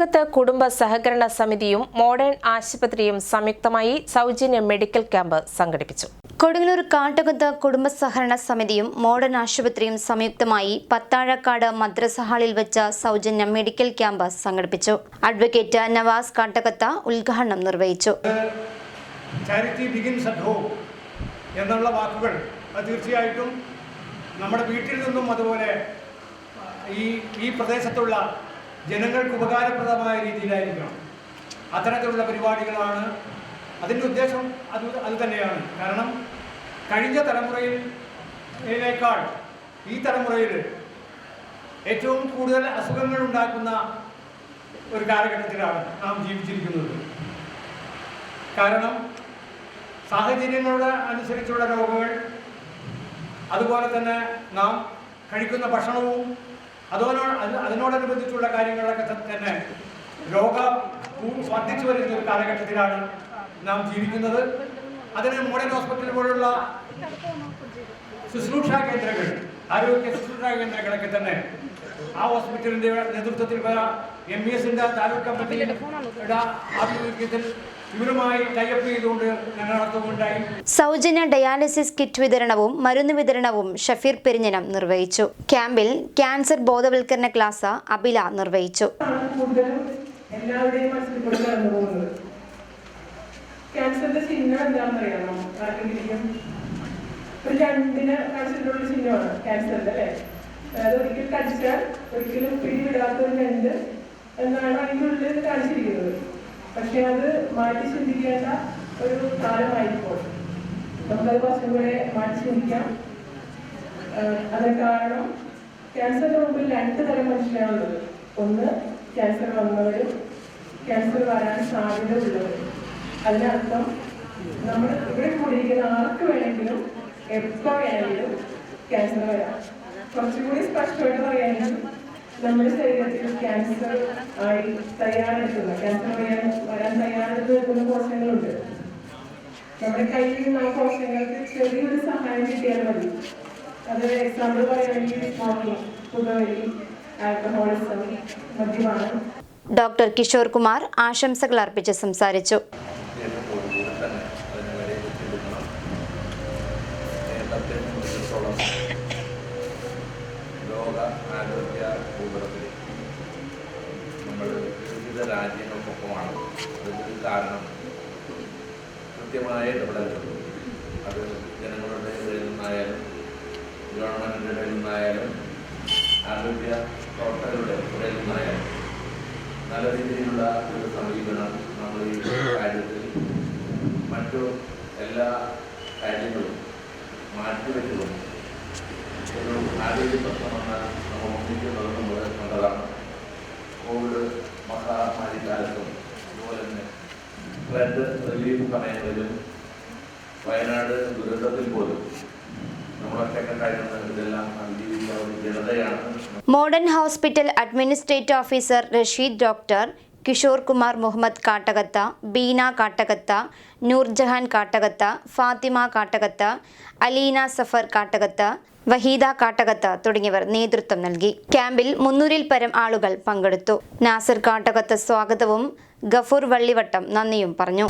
കാട്ടകത്ത് കുടുംബ സഹകരണ സമിതിയും മോഡേൺ ആശുപത്രിയും സംയുക്തമായി സൗജന്യ മെഡിക്കൽ ക്യാമ്പ് സംഘടിപ്പിച്ചു. കൊടുങ്ങല്ലൂർ കാട്ടകത്ത് കുടുംബ സഹകരണ സമിതിയും മോഡേൺ ആശുപത്രിയും സംയുക്തമായി പത്താഴക്കാട് മദ്രസഹാളിൽ വെച്ച സൗജന്യ മെഡിക്കൽ ക്യാമ്പ് സംഘടിപ്പിച്ചു. അഡ്വക്കേറ്റ് നവാസ് കാട്ടകത്ത ഉദ്ഘാടനം നിർവഹിച്ചു. ചാരിറ്റി ബിഗിൻസ് അറ്റ് ഹോം എന്നുള്ള വാക്കുകൾ തീർച്ചയായിട്ടും നമ്മുടെ വീട്ടിൽ നിന്നും അതുപോലെ ഈ ഈ പ്രദേശത്തുള്ള ജനങ്ങൾക്ക് ഉപകാരപ്രദമായ രീതിയിലായിരിക്കണം. അത്തരത്തിലുള്ള പരിപാടികളാണ് അതിന്റെ ഉദ്ദേശം അത് അത് തന്നെയാണ്. കാരണം കഴിഞ്ഞ തലമുറയിലേക്കാൾ ഈ തലമുറയിൽ ഏറ്റവും കൂടുതൽ അസുഖങ്ങൾ ഉണ്ടാക്കുന്ന ഒരു കാലഘട്ടത്തിലാണ് നാം ജീവിച്ചിരിക്കുന്നത്. കാരണം സാഹചര്യങ്ങളുടെ അനുസരിച്ചുള്ള രോഗങ്ങൾ അതുപോലെ തന്നെ നാം കഴിക്കുന്ന ഭക്ഷണവും അതോനോട് അത് അതിനോടനുബന്ധിച്ചുള്ള കാര്യങ്ങളൊക്കെ തന്നെ ലോക വർദ്ധിച്ചു വരുന്ന ഒരു കാലഘട്ടത്തിലാണ് നാം ജീവിക്കുന്നത്. അതിന് മോഡേൺ ഹോസ്പിറ്റൽ പോലുള്ള ശുശ്രൂഷാ കേന്ദ്രങ്ങൾ ആരോഗ്യ ശുശ്രൂഷാ കേന്ദ്രങ്ങളൊക്കെ തന്നെ ആ ഹോസ്പിറ്റലിന്റെ നേതൃത്വത്തിൽ എം ബി എസിന്റെ താലൂക്ക് കമ്മിറ്റിയുടെ ആഭിമുഖ്യത്തിൽ സൗജന്യ ഡയാലിസിസ് കിറ്റ് വിതരണവും മരുന്ന് വിതരണവും ഷഫീർ പെരിഞ്ഞനം നിർവഹിച്ചു. ക്യാമ്പിൽ ക്യാൻസർ ബോധവൽക്കരണ ക്ലാസ് അബില നിർവഹിച്ചു. ക്യാൻസറിന്റെ ചിഹ്നം എന്താണെന്ന് അറിയാമോ ആർക്കെങ്കിലും? ഒരു രണ്ടിന് കാണിച്ചിട്ടുള്ള ചിഹ്നമാണ് ക്യാൻസറിന്റെ അല്ലേ? അതായത് ഒരിക്കൽ കടിച്ചാൽ ഒരിക്കലും പിടിവിടാത്ത ഒരു രണ്ട് എന്നാണ് അതിനുള്ളിൽ കാണിച്ചിരിക്കുന്നത്. പക്ഷെ അത് മാറ്റി ചിന്തിക്കേണ്ട ഒരു കാലമായിരിപ്പോൾ നമുക്കത് കുറച്ചും മാറ്റി ചിന്തിക്കാം. അതിന് കാരണം ക്യാൻസറിന് മുമ്പിൽ രണ്ട് തരം മനുഷ്യരാണുള്ളത്. ഒന്ന് ക്യാൻസർ വന്നവരും ക്യാൻസർ വരാൻ സാധ്യത ഉള്ളവരും അതിനർത്ഥം നമ്മൾ ഇവിടെ കൂടിയിരിക്കുന്ന ആർക്ക് വേണമെങ്കിലും എപ്പോൾ വേണമെങ്കിലും ക്യാൻസർ വരാം. കുറച്ചുകൂടി സ്പഷ്ടമായിട്ട് പറയുകയാണെങ്കിൽ നമ്മുടെ ശരീരത്തിൽ ക്യാൻസർ ആയി തയ്യാറെടുക്കുന്ന. ക്യാൻസർ വരാൻ വരാൻ തയ്യാറെടുത്ത് നിൽക്കുന്ന കോശങ്ങളുണ്ട്. നമ്മുടെ കയ്യിൽ നിന്ന് ആ കോശങ്ങൾക്ക് ചെറിയൊരു സഹായം കിട്ടിയാൽ മതി. അത് എക്സാമ്പിൾ പറയുകയാണെങ്കിൽ സ്മോക്കിംഗ് പുകവലി ആൽക്കഹോളിസം മദ്യപാനം. ഡോക്ടർ കിഷോർ കുമാർ ആശംസകൾ അർപ്പിച്ച് സംസാരിച്ചു കൂടി തന്നെ അതിന് വേണ്ടി ചിന്തിക്കണം കേരളത്തെ സംബന്ധിച്ചിടത്തോളം ലോക ആരോഗ്യ ഭൂപടത്തിൽ നമ്മൾ വിവിധ രാജ്യങ്ങൾക്കൊപ്പമാണ്. അതൊരു കാരണം കൃത്യമായ ഇടപെടലുകൾ അത് ജനങ്ങളുടെ ഇടയിൽ നിന്നായാലും ഗവൺമെന്റിന്റെ ഇടയിൽ നിന്നായാലും ആരോഗ്യ പ്രവർത്തകരുടെ ഇടയിൽ നിന്നായാലും നല്ല രീതിയിലുള്ള ഒരു സമീപനം നമ്മൾ ഈ കാര്യത്തിൽ മറ്റു എല്ലാ കാര്യങ്ങളും മാറ്റിവെച്ചതും ഒരു ആരോഗ്യ പ്രശ്നമെന്ന് നമ്മൾ ഒന്നിക്കുന്നത് നമ്മൾ കണ്ടതാണ് കോവിഡ് മഹാമാരി കാലത്തും അതുപോലെ തന്നെ ഫ്ലഡ് റിലീഫ് സമയങ്ങളിലും വയനാട് ദുരന്തത്തിൽ പോലും modern hospital administrative officer Rasheed doctor Kishore Kumar Muhammad Kattakath Beena Kattakath Noorjahan Kattakath Fathima Kattakath Aleena Safar Kattakath Waheeda Kattakath തുടങ്ങിയവർ നേതൃത്വം നൽകി. ക്യാമ്പിൽ മുന്നൂറിൽ പരം ആളുകൾ പങ്കെടുത്തു. നാസിർ കാട്ടകത്ത് സ്വാഗതവും ഗഫൂർ വള്ളിവട്ടം നന്ദിയും പറഞ്ഞു.